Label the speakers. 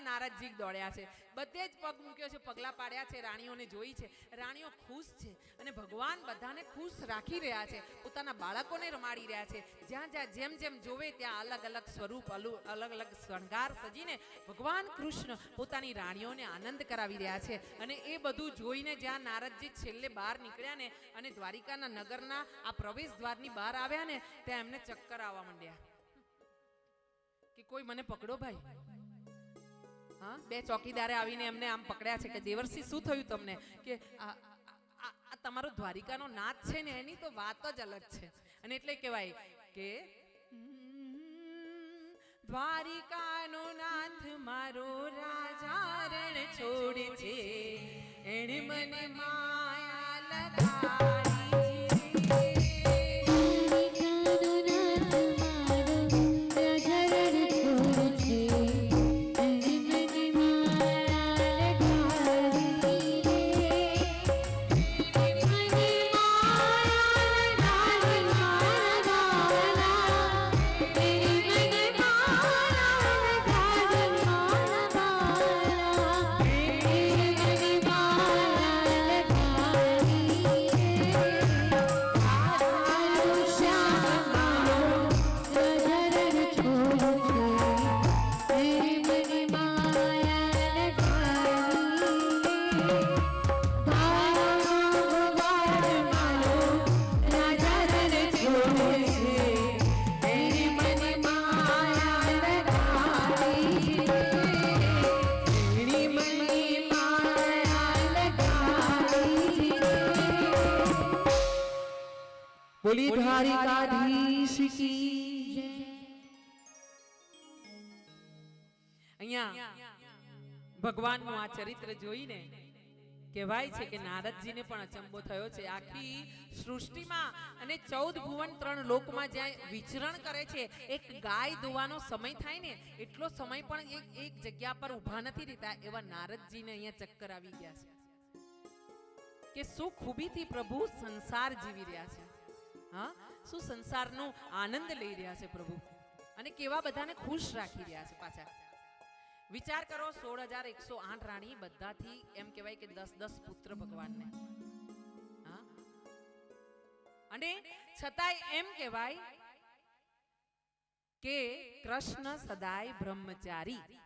Speaker 1: દ્વારિકામાં નારદજી દોડ્યા છે. બધે જ પગ મૂક્યો છે, પગલા પાડ્યા છે, રાણીઓને જોઈ છે. રાણીઓ ખુશ છે અને ભગવાન બધાને ખુશ રાખી રહ્યા છે. પોતાના બાળકોને રમાડી રહ્યા છે. જ્યાં જ્યાં જેમ જેમ જોવે ત્યાં અલગ અલગ સ્વરૂપ અલગ અલગ શણગાર સજીને ભગવાન કૃષ્ણ પોતાની રાણીઓને આનંદ કરાવી રહ્યા છે. અને એ બધું જોઈને જ્યાં નારદજી છેલ્લે બહાર નીકળ્યા ને અને દ્વારિકાના નગરના આ પ્રવેશ દ્વારની બહાર આવ્યા ને, ત્યાં એમને ચક્કર આવવા માંડ્યા. કે કોઈ મને પકડો ભાઈ? હા? બે ચોકીદારે આવીને એમને આમ પકડ્યા છે કે દેવરસિંહ શું થયું તમને? કે આ તમારો દ્વારિકાનો નાચ છે ને, એની તો વાત જ અલગ છે. અને એટલે કહેવાય કે દ્વારિકાનો નાથ મારો રાજા રણ છોડે છે. એણે મને માયા લગાડી
Speaker 2: બોલી દ્વારિકાધીશ કી
Speaker 1: અહીંયા ભગવાનનું આ ચરિત્ર જોઈને કહેવાય છે કે નારદજીને પણ અચંબો થયો છે. આખી સૃષ્ટિમાં અને ચૌદ ભુવન ત્રણ લોકમાં જ્યાં વિચરણ કરે છે એક ગાય દોવાનો સમય થાય ને એટલો સમય પણ એક એક જગ્યા પર ઊભા નથી રહેતા એવા નારદજીને અહીંયા ચક્કર આવી ગયા છે કે શું ખૂબીથી પ્રભુ સંસાર જીવી રહ્યા છે. હા? શું સંસારનો આનંદ લઈ રહ્યા છે પ્રભુ? અને કેવા બધાને ખુશ રાખી રહ્યા છે પાછા? વિચાર કરો સોળ હજાર એકસો આઠ રાણી બધાથી એમ કહેવાય કે દસ દસ પુત્ર ભગવાનને. હા? અને છતાંય એમ કહેવાય કે કૃષ્ણ સદાય બ્રહ્મચારી.